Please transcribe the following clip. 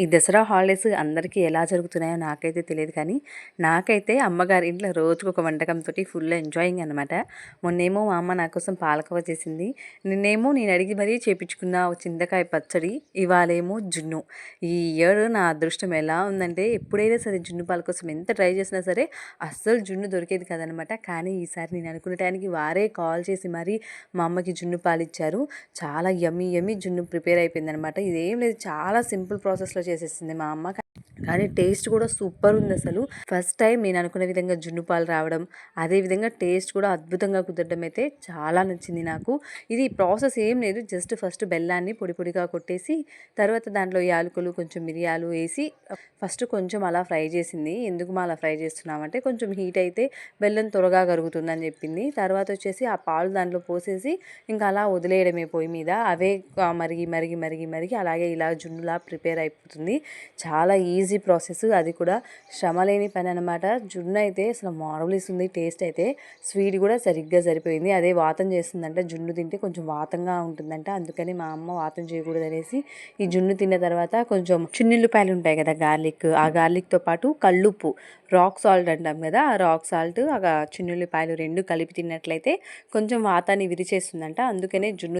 ఈ దసరా హాలిడేస్ అందరికీ ఎలా జరుగుతున్నాయో నాకైతే తెలియదు కానీ నాకైతే అమ్మగారి ఇంట్లో రోజుకు ఒక వంటకంతో ఫుల్ ఎంజాయింగ్ అనమాట మొన్నేమో మా అమ్మ నా కోసం పాలకవ చేసింది. నిన్నేమో నేను అడిగి మరీ చేపించుకున్న చింతకాయ పచ్చడి ఇవాళేమో జున్ను. ఈ ఇయర్ నా అదృష్టం ఎలా ఉందంటే ఎప్పుడైనా సరే జున్ను పాల కోసం ఎంత ట్రై చేసినా సరే అస్సలు జున్ను దొరికేది కదనమాట కానీ ఈసారి నేను అనుకునే టైంకి వారే కాల్ చేసి మరీ మా అమ్మకి జున్ను పాలు ఇచ్చారు. చాలా యమ్మీ యమ్మీ జున్ను ప్రిపేర్ అయిపోయింది అనమాట ఇదేం లేదు చాలా సింపుల్ ప్రాసెస్లో చేసేసింది మా అమ్మ. కానీ టేస్ట్ కూడా సూపర్ ఉంది అసలు. ఫస్ట్ టైం నేను అనుకున్న విధంగా జున్ను పాలు రావడం అదేవిధంగా టేస్ట్ కూడా అద్భుతంగా కుదరడం అయితే చాలా నచ్చింది నాకు. ఇది ప్రాసెస్ ఏం లేదు జస్ట్ ఫస్ట్ బెల్లాన్ని పొడి పొడిగా కొట్టేసి తర్వాత దాంట్లో యాలకులు కొంచెం మిరియాలు వేసి ఫస్ట్ కొంచెం అలా ఫ్రై చేసింది. ఎందుకు మా అలా ఫ్రై చేస్తున్నామంటే కొంచెం హీట్ అయితే బెల్లం త్వరగా కరుగుతుందని చెప్పింది. తర్వాత వచ్చేసి ఆ పాలు దాంట్లో పోసేసి ఇంకా అలా వదిలేయడమే పొయ్యి మీద. అవే మరిగి మరిగి మరిగి మరిగి అలాగే ఇలా జున్నులా ప్రిపేర్ అయిపోతుంది. చాలా ఈజీ ప్రాసెస్. అది కూడా శ్రమ లేని పని అనమాట జున్ను అయితే అసలు మార్వలీస్ ఉంది. టేస్ట్ అయితే స్వీట్ కూడా సరిగ్గా సరిపోయింది. అదే వాతం చేస్తుందంట. జున్ను తింటే కొంచెం వాతంగా ఉంటుందంట. అందుకని మా అమ్మ వాతం చేయకూడదు అనేసి ఈ జున్ను తిన్న తర్వాత కొంచెం చున్నిల్లిపాయలు ఉంటాయి కదా గార్లిక్. ఆ గార్లిక్తో పాటు కళ్ళుప్పు రాక్ సాల్ట్ అంటాం కదా ఆ రాక్ సాల్ట్ ఆ చిన్నుల్లిపాయలు రెండు కలిపి తిన్నట్లయితే కొంచెం వాతాన్ని విరిచేస్తుందంట. అందుకనే జున్ను